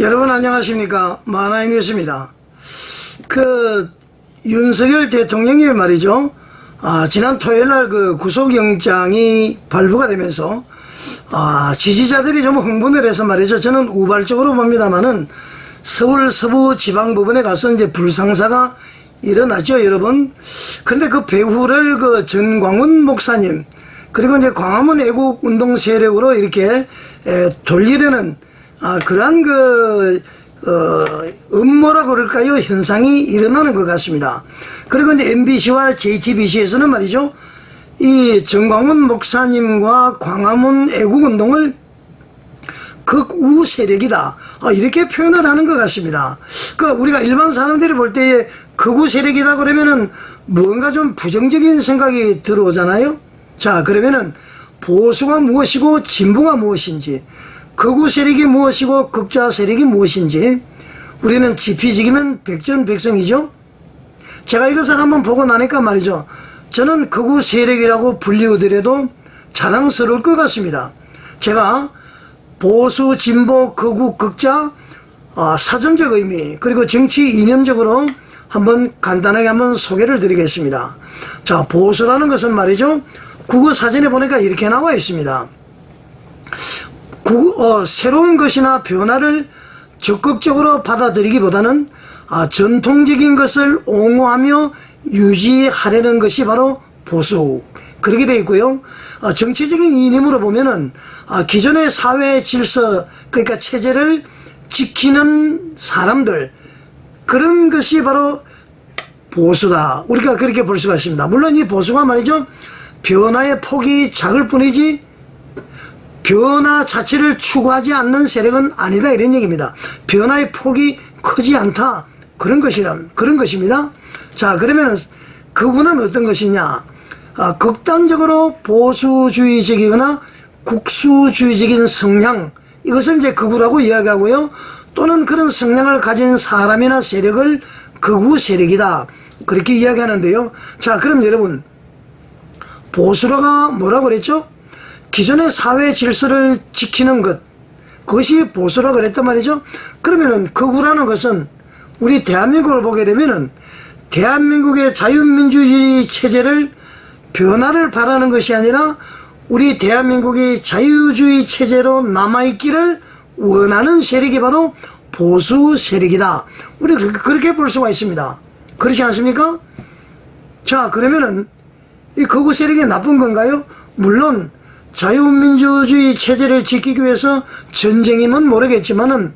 여러분 안녕하십니까 마나의 뉴스입니다. 그 윤석열 대통령이 말이죠. 아, 지난 토요일 날 그 구속영장이 발부가 되면서 아, 지지자들이 좀 흥분을 해서 말이죠. 저는 우발적으로 봅니다만은 서울 서부 지방법원에 가서 이제 불상사가 일어나죠, 여러분. 그런데 그 배후를 그 전광훈 목사님 그리고 이제 광화문 애국 운동 세력으로 이렇게 에, 돌리려는 아, 그러한 그, 어, 음모라고 그럴까요? 현상이 일어나는 것 같습니다. 그리고 이제 MBC와 JTBC에서는 말이죠. 이 정광훈 목사님과 광화문 애국운동을 극우 세력이다. 아, 이렇게 표현을 하는 것 같습니다. 그, 우리가 일반 사람들이 볼 때에 극우 세력이다 그러면은 뭔가 좀 부정적인 생각이 들어오잖아요? 자, 그러면은 보수가 무엇이고 진보가 무엇인지, 극우 세력이 무엇이고 극좌 세력이 무엇인지, 우리는 지피지기면 백전백성이죠? 제가 이것을 한번 보고 나니까 말이죠. 저는 극우 세력이라고 불리우더라도 자랑스러울 것 같습니다. 제가 보수, 진보, 극우, 극자, 어, 사전적 의미, 그리고 정치 이념적으로 한번 간단하게 한번 소개를 드리겠습니다. 자, 보수라는 것은 말이죠. 국어 사전에 보니까 이렇게 나와 있습니다. 구, 어, 새로운 것이나 변화를 적극적으로 받아들이기보다는 아, 전통적인 것을 옹호하며 유지하려는 것이 바로 보수. 그렇게 되어 있고요. 어, 정치적인 이념으로 보면은 아, 기존의 사회 질서, 그러니까 체제를 지키는 사람들, 그런 것이 바로 보수다. 우리가 그렇게 볼 수가 있습니다. 물론 이 보수가 말이죠. 변화의 폭이 작을 뿐이지 변화 자체를 추구하지 않는 세력은 아니다 이런 얘기입니다. 변화의 폭이 크지 않다 그런 것이란 그런 것입니다. 자 그러면은 그분은 어떤 것이냐? 아, 극단적으로 보수주의적이거나 국수주의적인 성향 이것을 이제 극우라고 이야기하고요. 또는 그런 성향을 가진 사람이나 세력을 극우 세력이다 그렇게 이야기하는데요. 자 그럼 여러분 보수라가 뭐라고 그랬죠? 기존의 사회 질서를 지키는 것 그것이 보수라 그랬단 말이죠. 그러면은 극우라는 것은 우리 대한민국을 보게 되면은 대한민국의 자유민주주의 체제를 변화를 바라는 것이 아니라 우리 대한민국이 자유주의 체제로 남아있기를 원하는 세력이 바로 보수 세력이다. 우리 그렇게 볼 수가 있습니다. 그렇지 않습니까? 자, 그러면은 이 거구 세력이 나쁜 건가요? 물론 자유민주주의 체제를 지키기 위해서 전쟁이면 모르겠지만은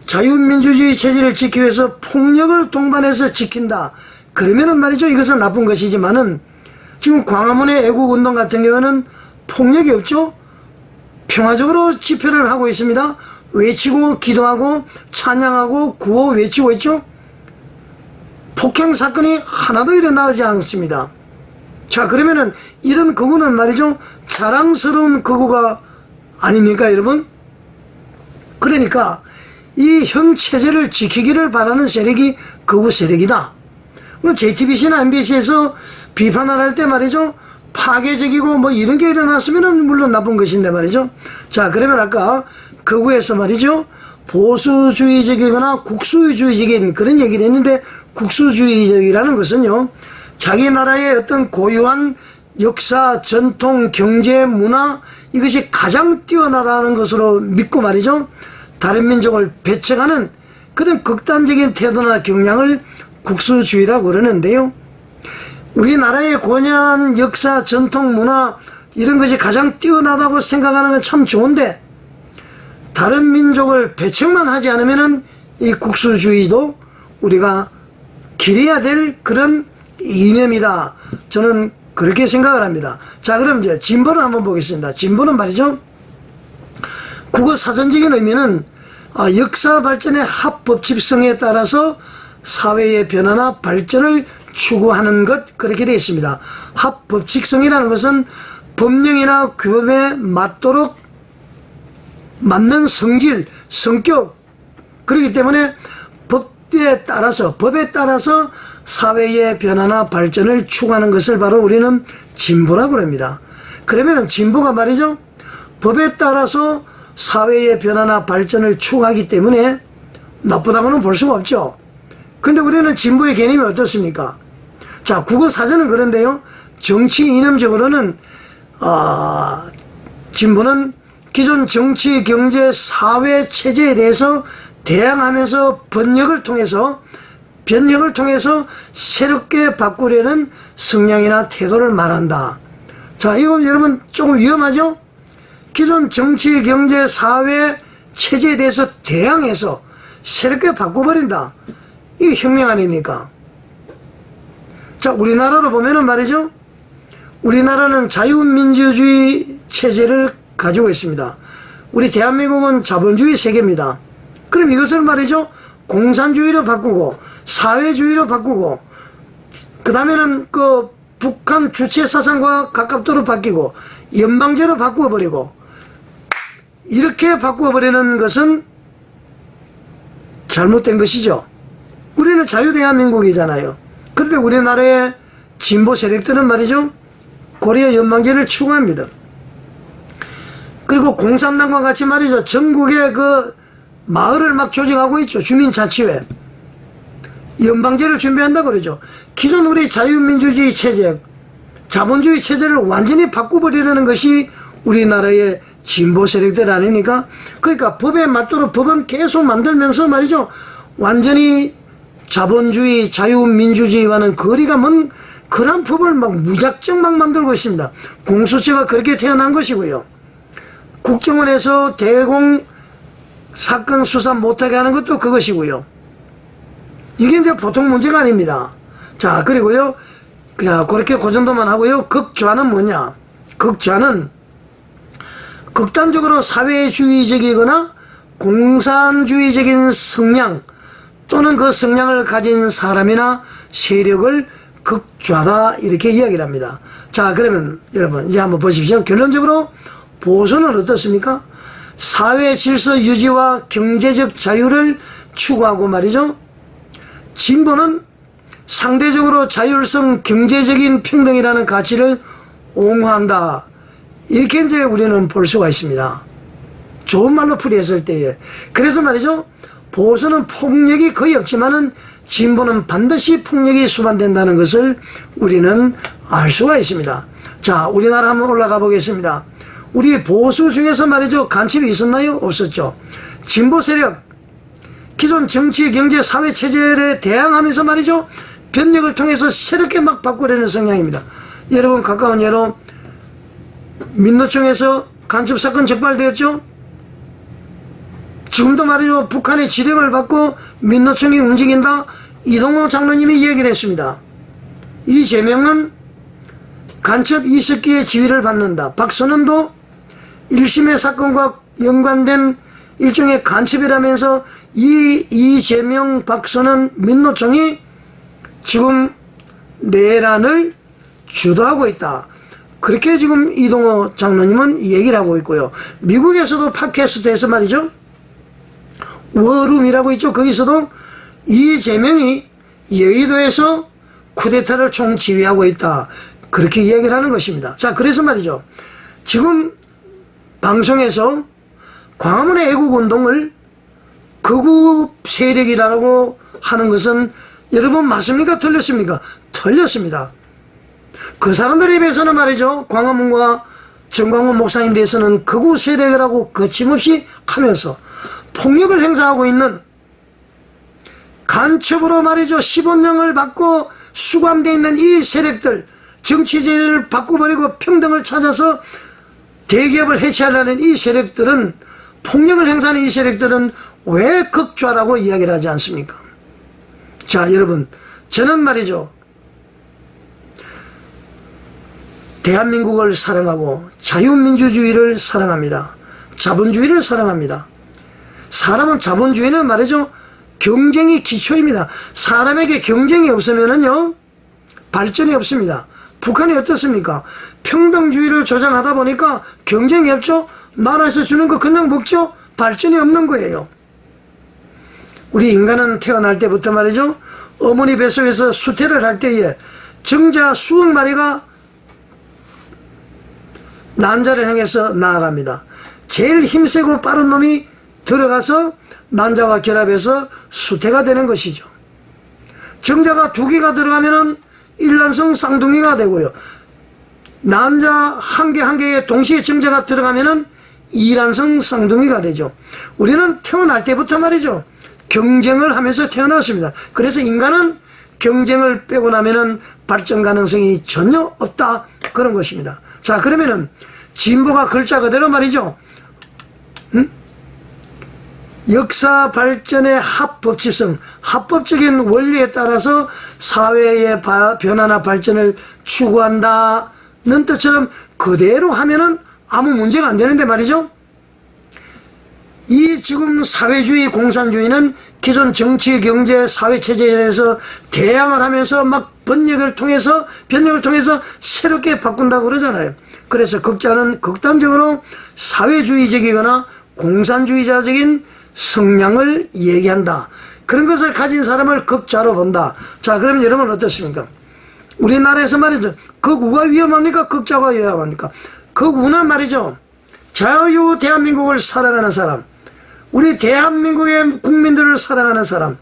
자유민주주의 체제를 지키기 위해서 폭력을 동반해서 지킨다. 그러면은 말이죠. 이것은 나쁜 것이지만은 지금 광화문의 애국운동 같은 경우는 폭력이 없죠. 평화적으로 집회를 하고 있습니다. 외치고 기도하고 찬양하고 구호 외치고 있죠. 폭행 사건이 하나도 일어나지 않습니다. 자 그러면은 이런 거구는 말이죠 자랑스러운 거구가 아닙니까 여러분? 그러니까 이현 체제를 지키기를 바라는 세력이 거구 세력이다. 뭐 JTBC나 MBC에서 비판을 할 때 말이죠. 파괴적이고 뭐 이런 게 일어났으면 물론 나쁜 것인데 말이죠. 자 그러면 아까 거구에서 말이죠. 보수주의적이거나 국수주의적인 그런 얘기를 했는데 국수주의적이라는 것은요. 자기 나라의 어떤 고유한 역사, 전통, 경제, 문화 이것이 가장 뛰어나다는 것으로 믿고 말이죠. 다른 민족을 배척하는 그런 극단적인 태도나 경향을 국수주의라고 그러는데요. 우리나라의 고유한 역사, 전통, 문화 이런 것이 가장 뛰어나다고 생각하는 건 참 좋은데 다른 민족을 배척만 하지 않으면은 이 국수주의도 우리가 기려야 될 그런 이념이다. 저는 그렇게 생각을 합니다. 자, 그럼 이제 진보를 한번 보겠습니다. 진보는 말이죠. 국어 사전적인 의미는 아, 역사 발전의 합법집성에 따라서 사회의 변화나 발전을 추구하는 것 그렇게 되어 있습니다. 합법칙성이라는 것은 법령이나 규범에 맞도록 맞는 성질, 성격 그렇기 때문에 법에 따라서 법에 따라서 사회의 변화나 발전을 추구하는 것을 바로 우리는 진보라고 합니다. 그러면 진보가 말이죠. 법에 따라서 사회의 변화나 발전을 추구하기 때문에 나쁘다고는 볼 수가 없죠. 근데 우리는 진보의 개념이 어떻습니까? 자, 국어 사전은 그런데요. 정치 이념적으로는 어, 진보는 기존 정치, 경제, 사회 체제에 대해서 대항하면서 번역을 통해서 변혁을 통해서 새롭게 바꾸려는 성향이나 태도를 말한다. 자, 이건 여러분 조금 위험하죠? 기존 정치, 경제, 사회 체제에 대해서 대항해서 새롭게 바꿔버린다. 이게 혁명 아닙니까? 자, 우리나라로 보면은 말이죠. 우리나라는 자유민주주의 체제를 가지고 있습니다. 우리 대한민국은 자본주의 세계입니다. 그럼 이것을 말이죠. 공산주의로 바꾸고 사회주의로 바꾸고 그 다음에는 그 북한 주체 사상과 가깝도록 바뀌고 연방제로 바꾸어버리고 이렇게 바꾸어버리는 것은 잘못된 것이죠. 우리는 자유대한민국이잖아요. 그런데 우리나라의 진보 세력들은 말이죠. 고려 연방제를 추구합니다. 그리고 공산당과 같이 말이죠. 전국의 그 마을을 막 조직하고 있죠. 주민자치회. 연방제를 준비한다 그러죠. 기존 우리 자유민주주의 체제, 자본주의 체제를 완전히 바꿔버리려는 것이 우리나라의 진보 세력들 아닙니까? 그러니까 법에 맞도록 법은 계속 만들면서 말이죠. 완전히 자본주의, 자유민주주의와는 거리가 먼 그런 법을 막 무작정 막 만들고 있습니다. 공수처가 그렇게 태어난 것이고요. 국정원에서 대공 사건 수사 못하게 하는 것도 그것이고요. 이게 이제 보통 문제가 아닙니다. 자, 그리고요. 자, 그렇게 그 정도만 하고요. 극좌는 뭐냐? 극좌는 극단적으로 사회주의적이거나 공산주의적인 성향 또는 그 성향을 가진 사람이나 세력을 극좌다 이렇게 이야기를 합니다. 자, 그러면 여러분 이제 한번 보십시오. 결론적으로 보수는 어떻습니까? 사회 질서 유지와 경제적 자유를 추구하고 말이죠. 진보는 상대적으로 자율성 경제적인 평등이라는 가치를 옹호한다. 이렇게 이제 우리는 볼 수가 있습니다. 좋은 말로 풀이했을 때에. 그래서 말이죠. 보수는 폭력이 거의 없지만은 진보는 반드시 폭력이 수반된다는 것을 우리는 알 수가 있습니다. 자, 우리나라 한번 올라가 보겠습니다. 우리 보수 중에서 말이죠. 간첩이 있었나요? 없었죠. 진보 세력, 기존 정치, 경제, 사회 체제에 대항하면서 말이죠. 변력을 통해서 새롭게 막 바꾸려는 성향입니다. 여러분 가까운 예로 민노총에서 간첩 사건 적발되었죠? 지금도 말이죠. 북한의 지령을 받고 민노총이 움직인다. 이동호 장로님이 얘기를 했습니다. 이 제명은 간첩 이석기의 지휘를 받는다. 박선원도 1심의 사건과 연관된 일종의 간첩이라면서 이 이재명 박선원 민노총이 지금 내란을 주도하고 있다. 그렇게 지금 이동호 장로님은 얘기를 하고 있고요. 미국에서도 팟캐스트에서 말이죠. 워룸이라고 있죠. 거기서도 이재명이 여의도에서 쿠데타를 총지휘하고 있다. 그렇게 이야기를 하는 것입니다. 자, 그래서 말이죠. 지금 방송에서 광화문의 애국운동을 극우 세력이라고 하는 것은 여러분 맞습니까? 틀렸습니까? 틀렸습니다. 그 사람들에 비해서는 말이죠. 광화문과 정광훈 목사님 대해서는 극우 세력이라고 거침없이 하면서 폭력을 행사하고 있는 간첩으로 말이죠. 15년을 받고 수감되어 있는 이 세력들 정치제를 바꿔버리고 평등을 찾아서 대기업을 해체하려는 이 세력들은 폭력을 행사하는 이 세력들은 왜 극좌라고 이야기를 하지 않습니까? 자, 여러분, 저는 말이죠. 대한민국을 사랑하고 자유민주주의를 사랑합니다. 자본주의를 사랑합니다. 사람은 자본주의는 말이죠. 경쟁이 기초입니다. 사람에게 경쟁이 없으면은요, 발전이 없습니다. 북한이 어떻습니까? 평등주의를 조장하다 보니까 경쟁이 없죠? 나라에서 주는 거 그냥 먹죠? 발전이 없는 거예요. 우리 인간은 태어날 때부터 말이죠. 어머니 뱃속에서 수태를 할 때에 정자 수억 마리가 난자를 향해서 나아갑니다. 제일 힘세고 빠른 놈이 들어가서 난자와 결합해서 수태가 되는 것이죠. 정자가 두 개가 들어가면은 일란성 쌍둥이가 되고요. 난자 한 개 한 개에 동시에 정자가 들어가면은 이란성 쌍둥이가 되죠. 우리는 태어날 때부터 말이죠. 경쟁을 하면서 태어났습니다. 그래서 인간은 경쟁을 빼고 나면은 발전 가능성이 전혀 없다. 그런 것입니다. 자, 그러면은 진보가 글자 그대로 말이죠. 역사 발전의 합법집성, 합법적인 원리에 따라서 사회의 바- 변화나 발전을 추구한다는 뜻처럼 그대로 하면은 아무 문제가 안 되는데 말이죠. 이 지금 사회주의, 공산주의는 기존 정치, 경제, 사회 체제에 대해서 대항을 하면서 막 번역을 통해서, 변형을 통해서 새롭게 바꾼다고 그러잖아요. 그래서 극자는 극단적으로 사회주의적이거나 공산주의자적인 성향을 얘기한다. 그런 것을 가진 사람을 극자로 본다. 자, 그러면 여러분 어떻습니까? 우리나라에서 말이죠. 극우가 위험합니까? 극자가 위험합니까? 극우는 말이죠. 자유 대한민국을 사랑하는 사람, 우리 대한민국의 국민들을 사랑하는 사람,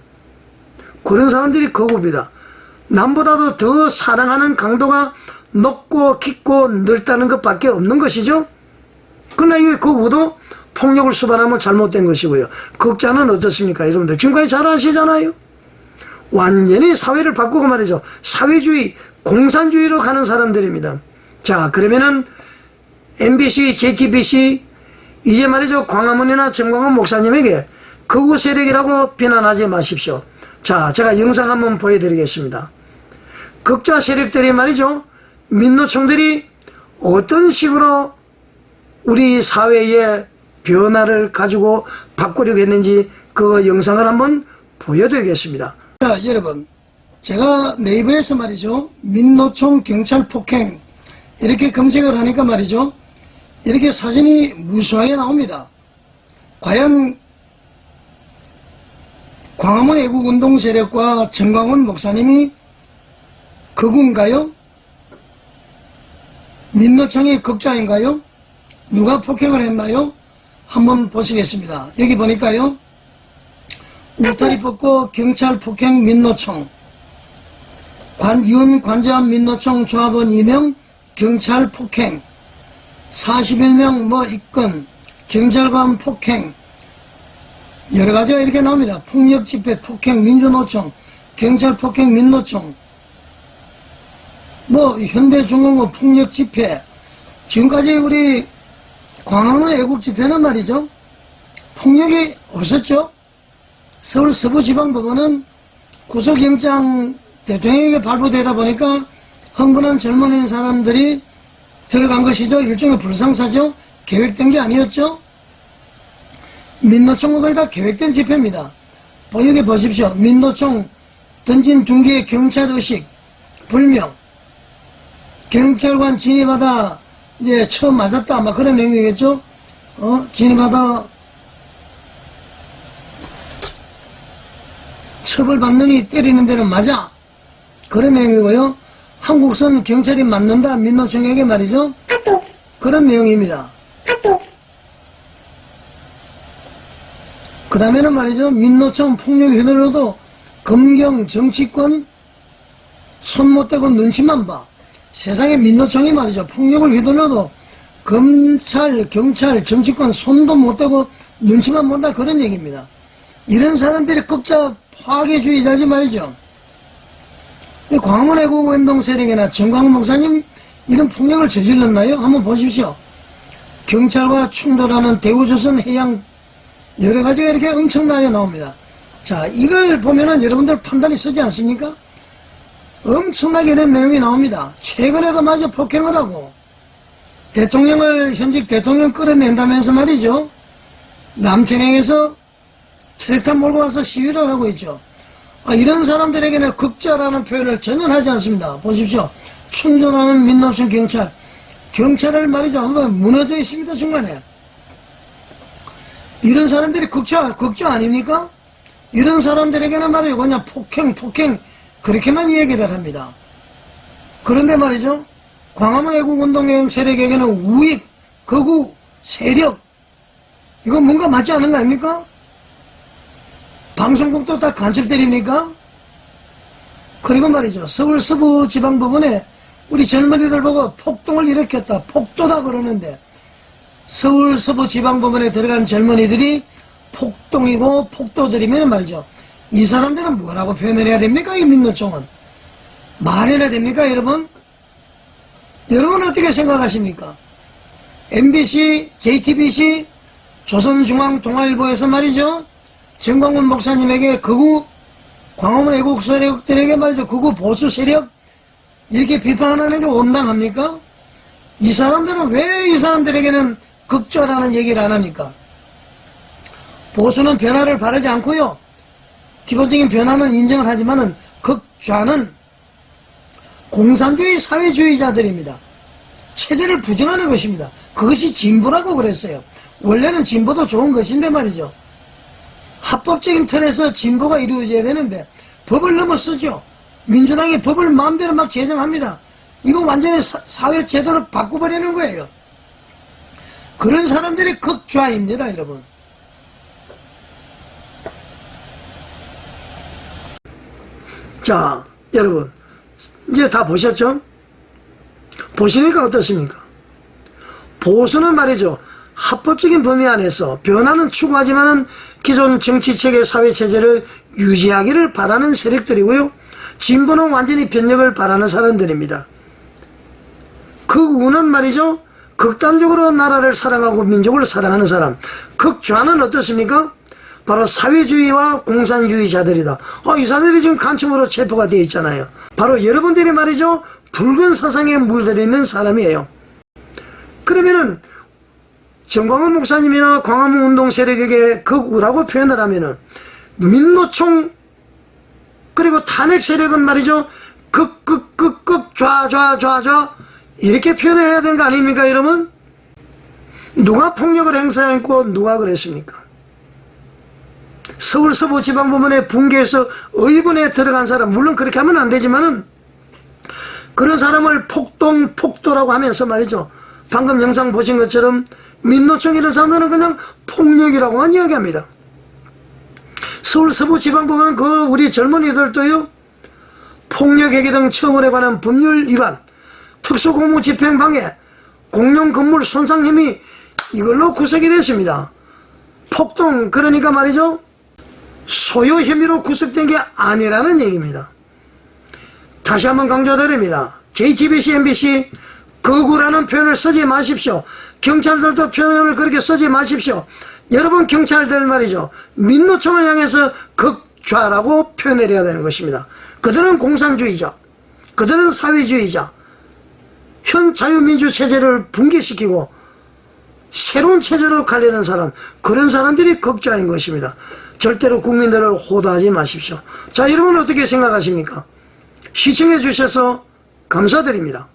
그런 사람들이 거구입니다. 남보다도 더 사랑하는 강도가 높고 깊고 넓다는 것밖에 없는 것이죠. 그러나 이 거구도 폭력을 수반하면 잘못된 것이고요. 극자는 어떻습니까? 여러분들 지금까지 잘 아시잖아요. 완전히 사회를 바꾸고 말이죠. 사회주의, 공산주의로 가는 사람들입니다. 자, 그러면은 MBC, JTBC 이제 말이죠. 광화문이나 정광훈 목사님에게 극우 세력이라고 비난하지 마십시오. 자, 제가 영상 한번 보여드리겠습니다. 극자 세력들이 말이죠. 민노총들이 어떤 식으로 우리 사회의 변화를 가지고 바꾸려고 했는지 그 영상을 한번 보여드리겠습니다. 자, 여러분. 제가 네이버에서 말이죠. 민노총 경찰 폭행 이렇게 검색을 하니까 말이죠. 이렇게 사진이 무수하게 나옵니다. 과연 광화문 애국운동 세력과 정광훈 목사님이 극우인가요? 민노총이 극자인가요? 누가 폭행을 했나요? 한번 보시겠습니다. 여기 보니까요. 울타리 뽑고 경찰 폭행 민노총 관윤 관제함 민노총 조합원 2명 경찰 폭행 41명 뭐 입건 경찰관 폭행 여러 가지가 이렇게 나옵니다. 폭력 집회 폭행 민주노총 경찰 폭행 민노총. 뭐 현대중공업 폭력 집회. 지금까지 우리 광화문 애국 집회는 말이죠. 폭력이 없었죠. 서울 서부지방법원은 구속영장 대통령에게 발부되다 보니까 흥분한 젊은 사람들이 들어간 것이죠? 일종의 불상사죠? 계획된 게 아니었죠? 민노총은 거의 다 계획된 집회입니다. 보- 여기 보십시오. 민노총 던진 둥기의 경찰 의식 불명. 경찰관 진입하다 이제 처음 맞았다. 아마 그런 내용이겠죠? 어? 진입하다. 처벌받느니 때리는 데는 맞아. 그런 내용이고요 한국선 경찰이 맞는다 민노총에게 말이죠 그런 내용입니다 그 다음에는 말이죠 민노총 폭력 휘둘러도 검경 정치권 손 못 대고 눈치만 봐. 세상에 민노총이 말이죠. 폭력을 휘둘러도 검찰, 경찰, 정치권 손도 못 대고 눈치만 본다 그런 얘기입니다. 이런 사람들이 극자 파괴주의자지 말이죠. 이 광화문 애국운동 세력이나 정광훈 목사님 이런 폭력을 저질렀나요? 한번 보십시오. 경찰과 충돌하는 대우조선 해양 여러 가지가 이렇게 엄청나게 나옵니다. 자, 이걸 보면은 여러분들 판단이 서지 않습니까? 엄청나게 이런 내용이 나옵니다. 최근에도 마저 폭행을 하고 대통령을 현직 대통령 끌어낸다면서 말이죠. 남천행에서 트랙터 몰고 와서 시위를 하고 있죠. 아, 이런 사람들에게는 극자라는 표현을 전혀 하지 않습니다. 보십시오. 충돌하는 민노총 경찰. 경찰을 말이죠. 한번 무너져 있습니다. 중간에. 이런 사람들이 극자, 극자 아닙니까? 이런 사람들에게는 말이죠. 그냥 폭행, 폭행, 그렇게만 얘기를 합니다. 그런데 말이죠. 광화문 애국운동의 세력에게는 우익, 거구, 세력, 이건 뭔가 맞지 않은 거 아닙니까? 방송국도 다 간첩 때립니까? 그리고 말이죠. 서울 서부 지방법원에 우리 젊은이들 보고 폭동을 일으켰다. 폭도다 그러는데 서울 서부 지방법원에 들어간 젊은이들이 폭동이고 폭도들이면 말이죠. 이 사람들은 뭐라고 표현을 해야 됩니까? 이 민노총은. 말해야 됩니까, 여러분? 여러분 어떻게 생각하십니까? MBC, JTBC, 조선중앙동아일보에서 말이죠. 정광훈 목사님에게 극우, 광화문 애국 세력들에게 말이죠. 극우 보수 세력, 이렇게 비판하는 게 온당합니까? 이 사람들은 왜 이 사람들에게는 극좌라는 얘기를 안 합니까? 보수는 변화를 바라지 않고요. 기본적인 변화는 인정을 하지만은 극좌는 공산주의 사회주의자들입니다. 체제를 부정하는 것입니다. 그것이 진보라고 그랬어요. 원래는 진보도 좋은 것인데 말이죠. 합법적인 틀에서 진보가 이루어져야 되는데 법을 넘어서죠. 민주당이 법을 마음대로 막 제정합니다. 이거 완전히 사, 사회 제도를 바꿔버리는 거예요. 그런 사람들이 극좌입니다, 여러분. 자, 여러분. 이제 다 보셨죠? 보시니까 어떻습니까? 보수는 말이죠. 합법적인 범위 안에서 변화는 추구하지만은 기존 정치체계 사회체제를 유지하기를 바라는 세력들이고요. 진보는 완전히 변혁을 바라는 사람들입니다. 극우는 말이죠. 극단적으로 나라를 사랑하고 민족을 사랑하는 사람. 극좌는 어떻습니까? 바로 사회주의와 공산주의자들이다. 어, 이 사람들이 지금 간첩으로 체포가 되어 있잖아요. 바로 여러분들이 말이죠. 붉은 사상에 물들어 있는 사람이에요. 그러면은 정광훈 목사님이나 광화문 운동 세력에게 극우라고 표현을 하면은 민노총 그리고 탄핵 세력은 말이죠. 극극극극 좌좌좌좌 이렇게 표현을 해야 되는 거 아닙니까 여러분? 누가 폭력을 행사했고 누가 그랬습니까? 서울 서부지방법원에 붕괴해서 의원에 들어간 사람 물론 그렇게 하면 안 되지만은 그런 사람을 폭동 폭도라고 하면서 말이죠. 방금 영상 보신 것처럼 민노총 사람들은 그냥 폭력이라고만 이야기합니다. 서울 서부지방법원 그 우리 젊은이들도요. 폭력회계 등 처벌에 관한 법률 위반, 특수공무 집행방해, 공용 건물 손상 혐의 이걸로 구속이 됐습니다. 폭동 그러니까 말이죠. 소요 혐의로 구속된 게 아니라는 얘기입니다. 다시 한번 강조드립니다. JTBC, MBC 거구라는 표현을 쓰지 마십시오. 경찰들도 표현을 그렇게 쓰지 마십시오. 여러분 경찰들 말이죠. 민노총을 향해서 극좌라고 표현을 해야 되는 것입니다. 그들은 공산주의자, 그들은 사회주의자, 현 자유민주 체제를 붕괴시키고 새로운 체제로 가려는 사람, 그런 사람들이 극좌인 것입니다. 절대로 국민들을 호도하지 마십시오. 자, 여러분 어떻게 생각하십니까? 시청해 주셔서 감사드립니다.